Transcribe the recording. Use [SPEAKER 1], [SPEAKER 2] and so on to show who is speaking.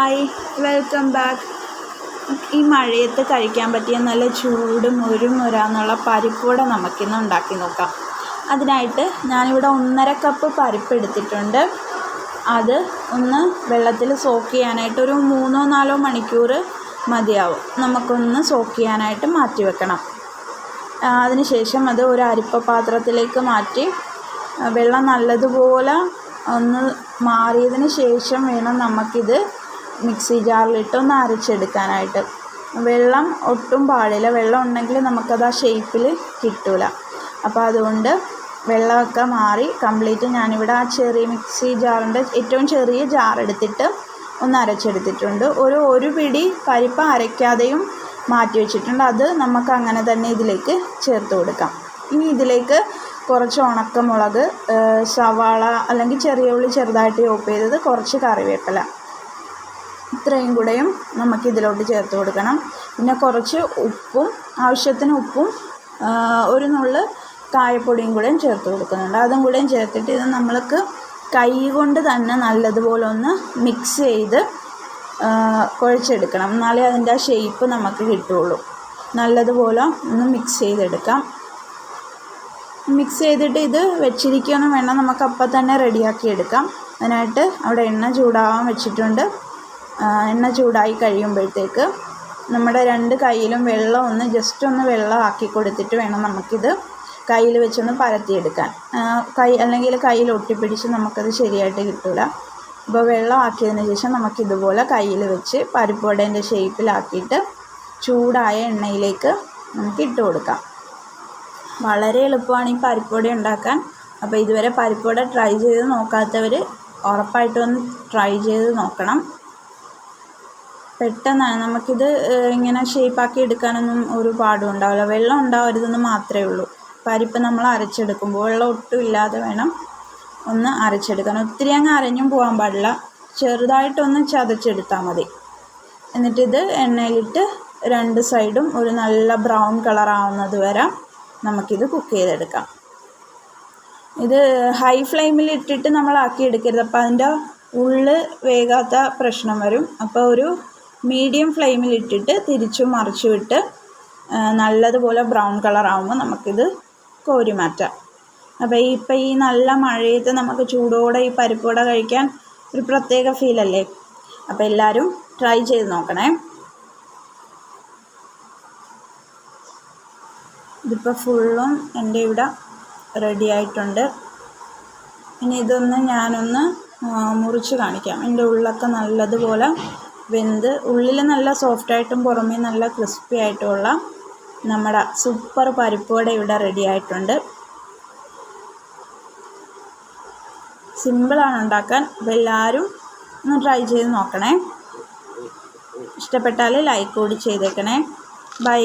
[SPEAKER 1] Hi welcome back ഈ മഴയത്ത് കഴിക്കാൻ പറ്റിയ നല്ല ചൂട് മുരുമുരാന്നുള്ള പരിപ്പൂടെ നമുക്കിന്ന് ഉണ്ടാക്കി നോക്കാം. അതിനായിട്ട് ഞാനിവിടെ ഒന്നര കപ്പ് പരിപ്പ് എടുത്തിട്ടുണ്ട്. അത് ഒന്ന് വെള്ളത്തിൽ സോക്ക് ചെയ്യാനായിട്ട് ഒരു മൂന്നോ നാലോ മണിക്കൂർ മതിയാവും. നമുക്കൊന്ന് സോക്ക് ചെയ്യാനായിട്ട് മാറ്റി വെക്കണം. അതിനുശേഷം അത് ഒരു അരിപ്പ പാത്രത്തിലേക്ക് മാറ്റി വെള്ളം നല്ലതുപോലെ ഒന്ന് മാറിയതിന് ശേഷം വേണം നമുക്കിത് മിക്സി ജാറിലിട്ട് ഒന്ന് അരച്ചെടുക്കാനായിട്ട്. വെള്ളം ഒട്ടും പാടില്ല. വെള്ളം ഉണ്ടെങ്കിൽ നമുക്കത് ആ ഷേപ്പിൽ കിട്ടില്ല അപ്പോൾ അതുകൊണ്ട് വെള്ളമൊക്കെ മാറി കംപ്ലീറ്റ് ഞാനിവിടെ ആ ചെറിയ മിക്സി ജാറിന്റെ ഏറ്റവും ചെറിയ ജാർ എടുത്തിട്ട് ഒന്ന് അരച്ചെടുത്തിട്ടുണ്ട്. ഒരു ഒരു പിടി പരിപ്പ് അരയ്ക്കാതെയും മാറ്റി വെച്ചിട്ടുണ്ട്. അത് നമുക്ക് അങ്ങനെ തന്നെ ഇതിലേക്ക് ചേർത്ത് കൊടുക്കാം. ഇനി ഇതിലേക്ക് കുറച്ച് ഉണക്കമുളക് സവാള അല്ലെങ്കിൽ ചെറിയ ഉള്ളി ചെറുതായിട്ട് ചോപ്പ് ചെയ്തത് കുറച്ച് കറിവേപ്പില. ഇത്രയും കൂടെയും നമുക്ക് ഇതിലോട്ട് ചേർത്ത് കൊടുക്കണം. പിന്നെ കുറച്ച് ഉപ്പും ആവശ്യത്തിന് ഉപ്പും ഒരു നുള്ള് കായപ്പൊടിയും കൂടെയും ചേർത്ത് കൊടുക്കുന്നുണ്ട്. അതും കൂടെയും ചേർത്തിട്ട് ഇത് നമ്മൾക്ക് കൈ കൊണ്ട് തന്നെ നല്ലതുപോലെ ഒന്ന് മിക്സ് ചെയ്ത് കുഴച്ചെടുക്കണം. എന്നാലേ അതിന്റെ ആ ഷേപ്പ് നമുക്ക് കിട്ടുള്ളൂ. നല്ലതുപോലെ ഒന്ന് മിക്സ് ചെയ്തെടുക്കാം. മിക്സ് ചെയ്തിട്ട് ഇത് വെച്ചിരിക്കുകയൊന്നും വേണം നമുക്ക് അപ്പം തന്നെ റെഡിയാക്കി എടുക്കാം. അതിനായിട്ട് അവിടെ എണ്ണ ചൂടാവാൻ വെച്ചിട്ടുണ്ട്. എണ്ണ ചൂടായി കഴിയുമ്പോഴത്തേക്ക് നമ്മുടെ രണ്ട് കയ്യിലും വെള്ളം ഒന്ന് ജസ്റ്റ് ഒന്ന് വെള്ളം ആക്കി കൊടുത്തിട്ട് വേണം നമുക്കിത് കയ്യിൽ വെച്ചൊന്ന് പരത്തിയെടുക്കാൻ. കൈ അല്ലെങ്കിൽ കയ്യിൽ ഒട്ടിപ്പിടിച്ച് നമുക്കത് ശരിയായിട്ട് കിട്ടില്ല അപ്പോൾ വെള്ളം ആക്കിയതിന് ശേഷം നമുക്കിതുപോലെ കയ്യിൽ വെച്ച് പരിപ്പുവടേന്റെ ഷേപ്പിലാക്കിയിട്ട് ചൂടായ എണ്ണയിലേക്ക് നമുക്ക് ഇട്ട് കൊടുക്കാം. വളരെ എളുപ്പമാണ് ഈ പരിപ്പുവട ഉണ്ടാക്കാൻ. അപ്പോൾ ഇതുവരെ പരിപ്പുവട ട്രൈ ചെയ്ത് നോക്കാത്തവർ ഉറപ്പായിട്ടും ഒന്ന് ട്രൈ ചെയ്ത് നോക്കണം. പെട്ടെന്നാണ്. നമുക്കിത് ഇങ്ങനെ ഷേപ്പാക്കി എടുക്കാനൊന്നും ഒരു പാടും ഉണ്ടാവില്ല. വെള്ളം ഉണ്ടാവരുതെന്ന് മാത്രമേ ഉള്ളൂ. പരിപ്പ് നമ്മൾ അരച്ചെടുക്കുമ്പോൾ വെള്ളം ഒട്ടും ഇല്ലാതെ വേണം ഒന്ന് അരച്ചെടുക്കാൻ. ഒത്തിരി അങ്ങ് അരഞ്ഞും പോകാൻ പാടില്ല. ചെറുതായിട്ടൊന്ന് ചതച്ചെടുത്താൽ മതി. എന്നിട്ടിത് എണ്ണയിലിട്ട് രണ്ട് സൈഡും ഒരു നല്ല ബ്രൗൺ കളർ ആവുന്നത് വരെ നമുക്കിത് കുക്ക് ചെയ്തെടുക്കാം. ഇത് ഹൈ ഫ്ലെയിമിൽ ഇട്ടിട്ട് നമ്മൾ ആക്കി എടുക്കരുത് അപ്പോൾ അതിന്റെ ഉള്ളിൽ വേകാത്ത പ്രശ്നം വരും. അപ്പോൾ ഒരു മീഡിയം ഫ്ലെയിമിൽ ഇട്ടിട്ട് തിരിച്ചു മറിച്ചു വിട്ട് നല്ലതുപോലെ ബ്രൗൺ കളർ ആകുമ്പോൾ നമുക്കിത് കോരി മാറ്റാം. അപ്പോൾ ഇപ്പം ഈ നല്ല മഴയത്ത് നമുക്ക് ചൂടോടെ ഈ പരിപ്പുവട കഴിക്കാൻ ഒരു പ്രത്യേക ഫീലല്ലേ അപ്പോൾ എല്ലാവരും ട്രൈ ചെയ്ത് നോക്കണേ. ഇതിപ്പോൾ ഫുള്ളും എന്റെ ഇവിടെ റെഡി ആയിട്ടുണ്ട്. ഇനി ഇതൊന്ന് ഞാനൊന്ന് മുറിച്ച് കാണിക്കാം. എന്റെ ഉള്ളൊക്കെ നല്ലതുപോലെ വെന്ത് ഉള്ളിൽ നല്ല സോഫ്റ്റായിട്ടും പുറമേ നല്ല ക്രിസ്പി ആയിട്ടുമുള്ള നമ്മുടെ സൂപ്പർ പരിപ്പുവട ഇവിടെ റെഡി ആയിട്ടുണ്ട്. സിമ്പിളാണ് ഉണ്ടാക്കാൻ. അപ്പോൾ എല്ലാവരും ഒന്ന് ട്രൈ ചെയ്ത് നോക്കണേ. ഇഷ്ടപ്പെട്ടാൽ ലൈക്ക് കൂടി ചെയ്തേക്കണേ. ബൈ